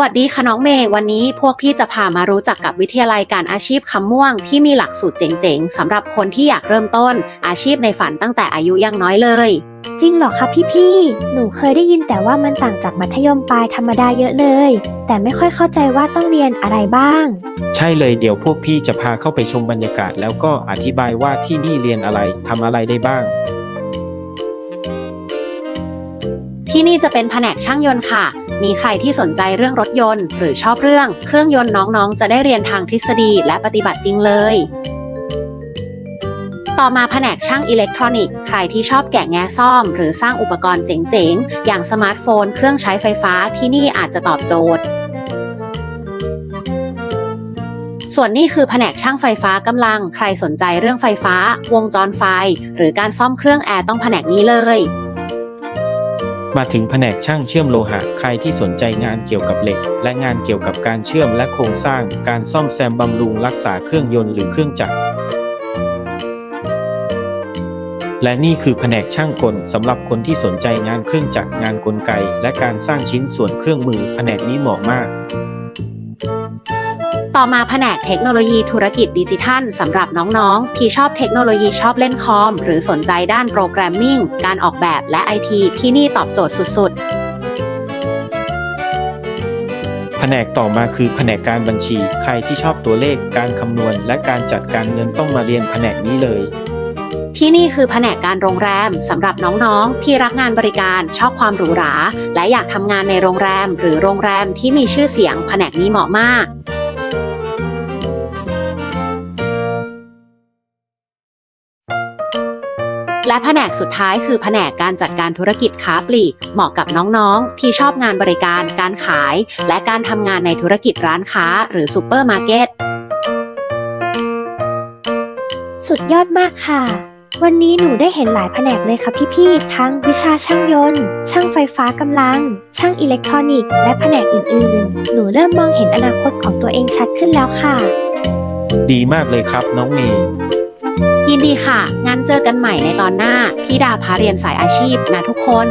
สวัสดีค่ะน้องเมย์วันนี้พวกพี่จะพามารู้จักกับวิทยาลัยการอาชีพคำม่วง ที่มีหลักสูตรเจ๋งๆสำหรับคนที่อยากเริ่มต้น อาชีพในฝันตั้งแต่อายุยังน้อยเลย จริงเหรอคะพี่ๆ หนูเคยได้ยินแต่ว่ามันต่างจากมัธยมปลายธรรมดาเยอะเลย แต่ไม่ค่อยเข้าใจว่าต้องเรียนอะไรบ้าง ใช่เลยเดี๋ยวพวกพี่จะพาเข้าไปชมบรรยากาศ แล้วก็อธิบายว่าที่นี่เรียนอะไรทำอะไรได้บ้าง ที่นี่จะเป็นแผนกช่างยนต์ค่ะ มีใครที่สนใจเรื่องรถยนต์ หรือชอบเรื่องเครื่องยนต์น้องๆ จะได้เรียนทางทฤษฎีและปฏิบัติจริงเลย ต่อมาแผนกช่างอิเล็กทรอนิกส์ ใครที่ชอบแกะแงะซ่อม หรือสร้างอุปกรณ์เจ๋งๆ อย่างสมาร์ทโฟน เครื่องใช้ไฟฟ้าที่นี่อาจจะตอบโจทย์ส่วนนี้คือแผนกช่างไฟฟ้ากำลัง ใครสนใจเรื่องไฟฟ้า วงจรไฟ หรือการซ่อมเครื่องแอร์ต้องแผนกนี้เลย มาถึงแผนกช่างเชื่อมโลหะ ใครที่สนใจงานเกี่ยวกับเหล็ก และงานเกี่ยวกับการเชื่อมและโครงสร้าง การซ่อมแซมบำรุงรักษาเครื่องยนต์หรือเครื่องจักร และนี่คือแผนกช่างกลสำหรับคนที่สนใจงานเครื่องจักรงานกลไก และการสร้างชิ้นส่วนเครื่องมือ แผนกนี้เหมาะมาก ต่อมาแผนกเทคโนโลยีธุรกิจดิจิทัลสำหรับน้องๆ ที่ชอบเทคโนโลยีชอบเล่นคอม หรือสนใจด้านโปรแกรมมิ่ง การออกแบบและไอทีที่นี่ตอบโจทย์สุดแผนกต่อมาคือแผนกการบัญชี ใครที่ชอบตัวเลข การคำนวณ และการจัดการเงินต้องมาเรียนแผนกนี้เลยๆที่นี่คือแผนกการโรงแรมสำหรับน้องๆ ที่รักงานบริการชอบความหรูหรา และอยากทำงานในโรงแรม หรือโรงแรมที่มีชื่อเสียงแผนกนี้เหมาะมาก และแผนกสุดท้ายคือแผนกการจัดการธุรกิจค้าปลีก เหมาะกับน้องๆ ที่ชอบงานบริการการขาย และการทำงานในธุรกิจร้านค้า หรือซูเปอร์มาร์เก็ตสุดยอดมากค่ะ วันนี้หนูได้เห็นหลายแผนกเลยค่ะพี่ๆ ทั้งวิชาช่างยนต์ ช่างไฟฟ้ากำลัง ช่างอิเล็กทรอนิกส์ และแผนกอื่นๆ หนูเริ่มมองเห็นอนาคตของตัวเองชัดขึ้นแล้วค่ะ ดีมากเลยครับน้องเมย์ ยินดีค่ะ งั้นเจอกันใหม่ในตอนหน้าพี่ดาพาเรียนสายอาชีพนะทุกคน